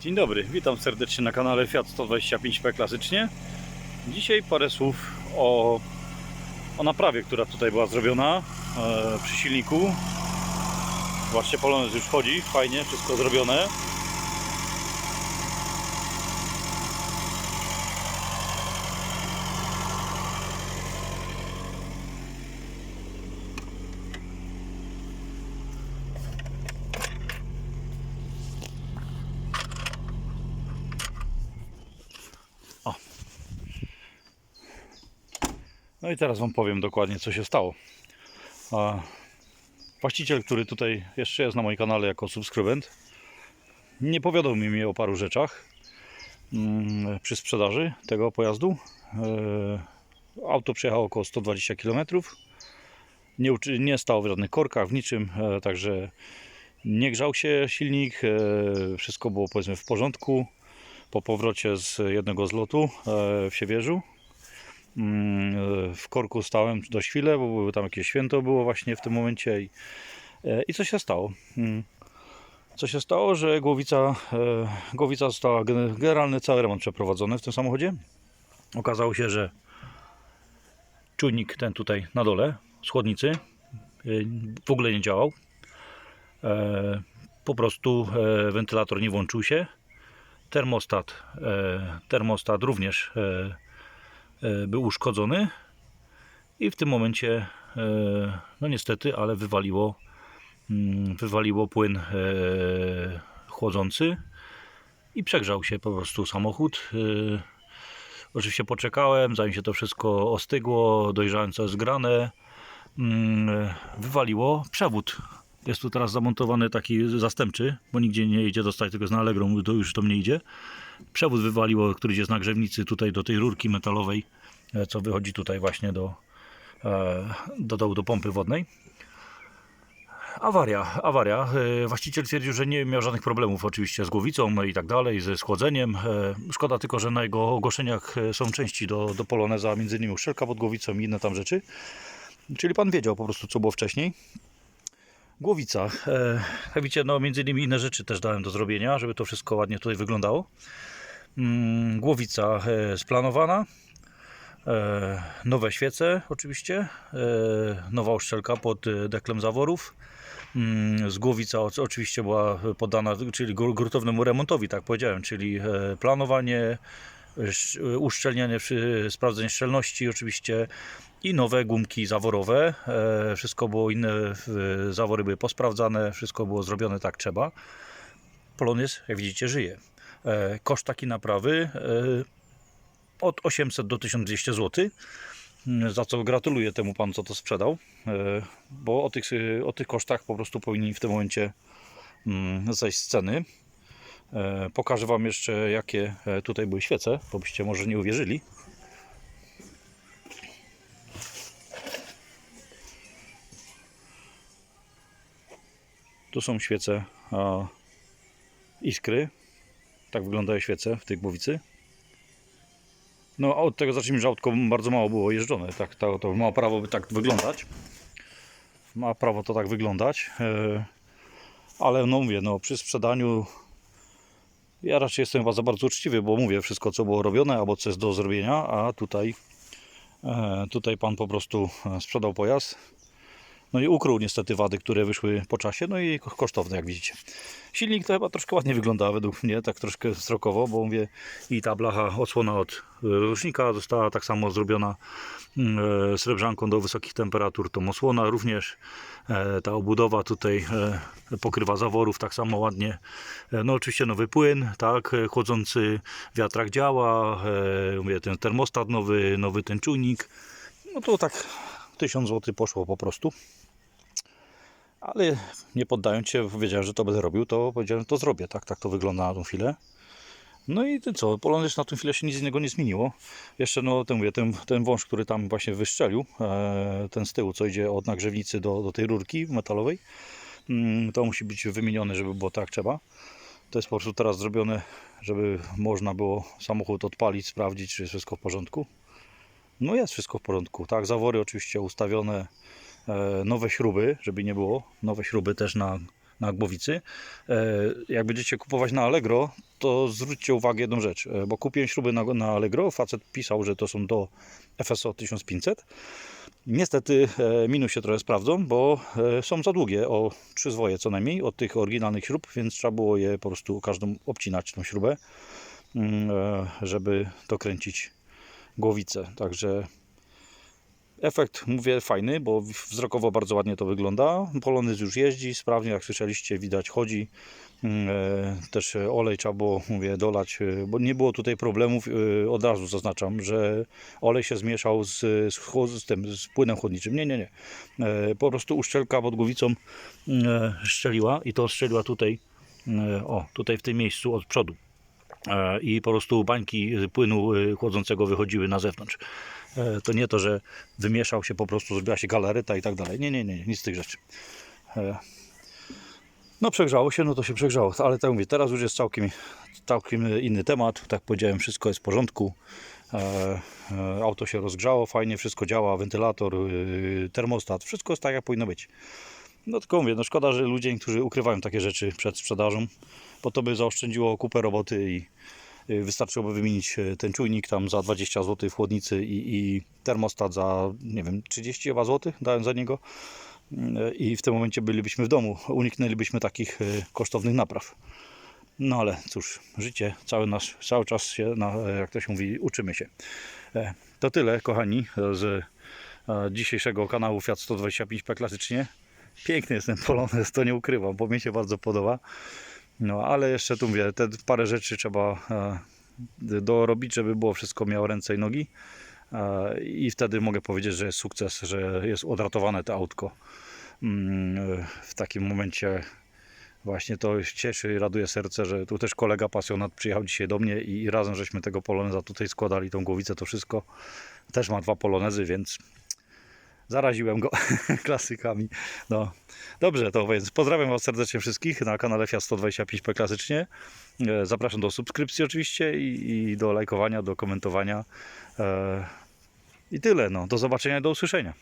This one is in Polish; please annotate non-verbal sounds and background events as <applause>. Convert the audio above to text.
Dzień dobry, witam serdecznie na kanale Fiat 125P klasycznie. Dzisiaj parę słów o, o naprawie, która tutaj była zrobiona e, przy silniku. Właśnie polonez już chodzi, fajnie, wszystko zrobione. No i teraz Wam powiem dokładnie, co się stało. Właściciel, który tutaj jeszcze jest na moim kanale jako subskrybent, nie powiadomił mnie o paru rzeczach mm, przy sprzedaży tego pojazdu. E, Auto przejechało około 120 km. Nie, nie stało w żadnych korkach, w niczym, e, także nie grzał się silnik, e, wszystko było powiedzmy w porządku. Po powrocie z jednego zlotu e, w Siewierzu w korku stałem dość chwilę, bo tam jakieś święto było właśnie w tym momencie i, e, i co się stało? Mm, Co się stało, że głowica, e, głowica została gen- generalny cały remont przeprowadzony w tym samochodzie. Okazało się, że czujnik ten tutaj na dole z chłodnicy e, w ogóle nie działał. Po prostu wentylator nie włączył się. Termostat, termostat również był uszkodzony i w tym momencie, e, no niestety, ale wywaliło, mm, wywaliło płyn e, chłodzący i przegrzał się po prostu samochód. E, Oczywiście poczekałem, zanim się to wszystko ostygło, dojrzałem co jest grane. Mm, Wywaliło przewód. Jest tu teraz zamontowany taki zastępczy, bo nigdzie nie idzie dostać, tylko jest na Allegro, to już to mnie idzie. Przewód wywaliło, który jest na grzewnicy tutaj do tej rurki metalowej, e, co wychodzi tutaj właśnie do, e, do dołu, do pompy wodnej. Awaria, awaria. E, Właściciel twierdził, że nie miał żadnych problemów oczywiście z głowicą i tak dalej, ze schłodzeniem. Szkoda tylko, że na jego ogłoszeniach są części do, do Poloneza, między innymi uszczelka pod głowicą i inne tam rzeczy. Czyli pan wiedział po prostu, co było wcześniej. Głowica. E, Jak widzicie, no między innymi inne rzeczy też dałem do zrobienia, żeby to wszystko ładnie tutaj wyglądało. Mm, Głowica e, splanowana. E, Nowe świece oczywiście. E, Nowa uszczelka pod e, deklem zaworów. Mm, Z głowica oc- oczywiście była poddana, czyli gru- gruntownemu remontowi, tak powiedziałem, czyli e, planowanie, uszczelnianie, sprawdzenie szczelności oczywiście i nowe gumki zaworowe. E, Wszystko było inne, zawory były posprawdzane, wszystko było zrobione tak trzeba. Polonez, jak widzicie, żyje. E, Koszt takiej naprawy e, od 800 do 1200 zł. Mm, Za co gratuluję temu panu, co to sprzedał, bo o tych, o tych kosztach po prostu powinni w tym momencie mm, zejść z ceny. E, Pokażę Wam jeszcze, jakie e, tutaj były świece, bo byście może nie uwierzyli. Tu są świece a, iskry. Tak wyglądają świece w tej głowicy. No, a od tego zacznijmy, że autko bardzo mało było jeżdżone. Tak, to, to ma prawo by tak wyglądać. Ma prawo to tak wyglądać. E, ale no mówię, no przy sprzedaniu ja raczej jestem chyba za bardzo uczciwy, bo mówię wszystko, co było robione, albo co jest do zrobienia, a tutaj, e, tutaj pan po prostu e, sprzedał pojazd. No i ukrył niestety wady, które wyszły po czasie, no i ko- kosztowne, jak widzicie. Silnik to chyba troszkę ładnie wygląda według mnie, tak troszkę strokowo, bo mówię i ta blacha odsłona od e, rusznika została tak samo zrobiona mm, e, srebrzanką do wysokich temperatur, tą osłona również, e, ta obudowa tutaj pokrywa zaworów tak samo ładnie. No oczywiście nowy płyn, tak, chłodzący wiatrak działa, mówię, ten termostat nowy, nowy ten czujnik. No to tak 1000 zł poszło po prostu. Ale nie poddając się, wiedziałem, że to będę robił, to powiedziałem, to zrobię. Tak, tak to wygląda na tą chwilę. No i co, Polonez na tą chwilę się nic innego nie zmieniło. Jeszcze no, ten, mówię, ten, ten wąż, który tam właśnie wyszczelił, e, ten z tyłu, co idzie od nagrzewnicy do, do tej rurki metalowej, mm, to musi być wymienione, żeby było tak trzeba. To jest po prostu teraz zrobione, żeby można było samochód odpalić, sprawdzić, czy jest wszystko w porządku. No jest wszystko w porządku, tak, zawory oczywiście ustawione, e, nowe śruby, żeby nie było, nowe śruby też na na głowicy. E, Jak będziecie kupować na Allegro, to zwróćcie uwagę jedną rzecz, e, bo kupiłem śruby na, na Allegro, facet pisał, że to są do FSO 1500. Niestety minus się trochę sprawdzą, bo są za długie, o 3 zwoje co najmniej od tych oryginalnych śrub, więc trzeba było je po prostu każdą obcinać tą śrubę, mm, żeby dokręcić głowicę. Także efekt, mówię, fajny, bo wzrokowo bardzo ładnie to wygląda. Polonez już jeździ sprawnie, jak słyszeliście, widać, chodzi. Mm, e, Też olej trzeba było, mówię, dolać, e, bo nie było tutaj problemów. e, Od razu zaznaczam, że olej się zmieszał z, z, tym, z płynem chłodniczym. Nie, nie, nie. Po prostu uszczelka pod głowicą e, szczeliła i to strzeliła tutaj, e, o, tutaj w tym miejscu od przodu. E, I po prostu bańki płynu e, chłodzącego wychodziły na zewnątrz. E, To nie to, że wymieszał się po prostu, zrobiła się galaryta i tak dalej. Nie, nie, nie, nic z tych rzeczy. No przegrzało się, no to się przegrzało, ale tak mówię, teraz już jest całkiem, całkiem inny temat, tak powiedziałem, wszystko jest w porządku. Auto się rozgrzało, fajnie wszystko działa, wentylator, termostat, wszystko jest tak jak powinno być. No tylko mówię, no szkoda, że ludzie, którzy ukrywają takie rzeczy przed sprzedażą, bo to by zaoszczędziło kupę roboty i y, wystarczyłoby wymienić y, ten czujnik tam za 20 zł w chłodnicy i, i termostat za, nie wiem, 30 chyba zł dałem za niego Y, i w tym momencie bylibyśmy w domu, uniknęlibyśmy takich kosztownych napraw. No ale cóż, życie, cały, nasz, cały czas się, na, jak to się mówi, uczymy się. E, To tyle, kochani, z e, dzisiejszego kanału Fiat 125P klasycznie. Piękny jest ten Polonez, to nie ukrywam, bo mi się bardzo podoba. No ale jeszcze tu mówię, te parę rzeczy trzeba e, dorobić, żeby było wszystko miało ręce i nogi. E, I wtedy mogę powiedzieć, że jest sukces, że jest odratowane to autko. Mm, W takim momencie właśnie to cieszy i raduje serce, że tu też kolega pasjonat przyjechał dzisiaj do mnie i razem żeśmy tego poloneza tutaj składali, tą głowicę, to wszystko. Też ma dwa polonezy, więc zaraziłem go <laughs> klasykami. No. Dobrze, to więc pozdrawiam Was serdecznie wszystkich na kanale Fiat 125P klasycznie. E, Zapraszam do subskrypcji oczywiście i, i do lajkowania, do komentowania. E, I tyle. No. Do zobaczenia, do usłyszenia.